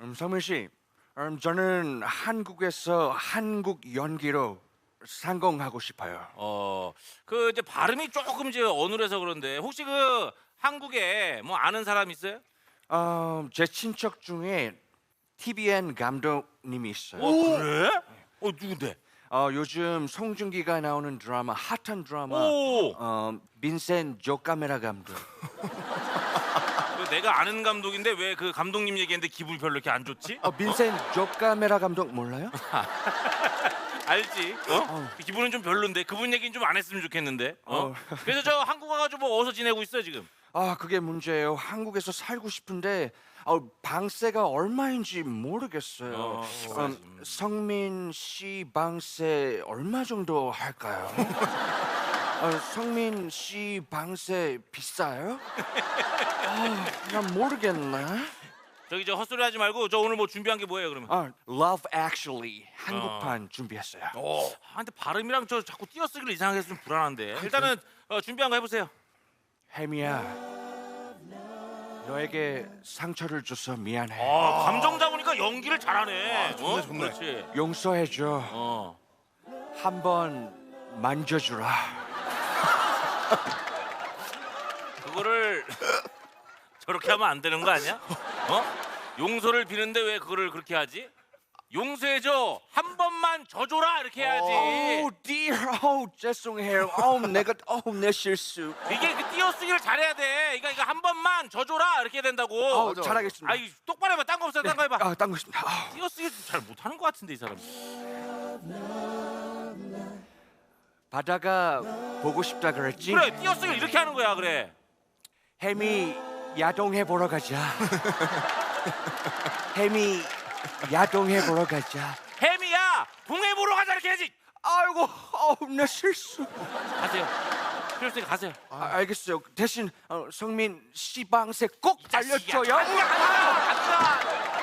음, 성민 씨, 음, 저는 한국에서 한국 연기로 성공하고 싶어요. 어, 그 이제 발음이 조금 이제 어눌해서 그런데 혹시 그 한국에 뭐 아는 사람 있어요? 어, 제 친척 중에 TVN 감독님이 있어요. 어, 그래? 어, 누군데? 어, 요즘 송중기가 나오는 드라마 핫한 드라마 오! 어, 빈센 조카메라 감독. 그 내가 아는 감독인데 왜 그 감독님 얘기했는데 기분이 별로 이렇게 안 좋지? 어, 빈센 조카메라 감독 몰라요? 알지? 어? 기분은 좀 별론데 그분 얘기는 좀 안 했으면 좋겠는데. 어? 어. 그래서 저 한국 와가지고 뭐 어디서 지내고 있어 지금? 아 그게 문제예요. 한국에서 살고 싶은데 어, 방세가 얼마인지 모르겠어요. 어, 음, 성민 씨 방세 얼마 정도 할까요? 어, 성민 씨 방세 비싸요? 아, 난 모르겠네. 저기 저 헛소리 하지 말고 저 오늘 뭐 준비한 게 뭐예요 그러면? 아, Love Actually 한국판 준비했어요. 어. 아, 근데 발음이랑 저 자꾸 띄어쓰기를 이상하게 해서 좀 불안한데. 일단은 어, 준비한 거 해보세요. 혜미야, 너에게 상처를 줘서 미안해. 아, 감정 잡으니까 연기를 잘하네. 좋네, 어? 좋네. 그렇지. 용서해줘. 어. 한번 만져주라. 그거를 저렇게 하면 안 되는 거 아니야? 어? 용서를 비는데 왜 그거를 그렇게 하지? 용서해줘. 한 번만 져줘라 이렇게 해야지. Oh dear, oh 죄송해요. Oh 내가, oh 내 실수. 이게 그 띄어쓰기를 잘해야 돼. 이거 이거 한 번만 져줘라 이렇게 된다고. 어, 맞아. 잘하겠습니다. 아이 똑바로 해봐. 딴 거 없어. 딴 거 해봐. 아, 딴거 있습니다. 아, 띄어쓰기 잘 못하는 것 같은데 이 사람. 바다가 보고 싶다 그랬지? 그래 띄어쓰기를 이렇게 하는 거야 그래. 혜미 야동해 보러 가자. 혜미 야동해 보러 가자. 혜미야 동해 보러 가자 이렇게 해야지. 아이고, 어우 내 실수. 가세요. 필요없으니까 가세요. 아, 알겠어요. 대신 어, 성민 씨 방세 꼭 자식이야. 알려줘요. 가자, 가자, 가자.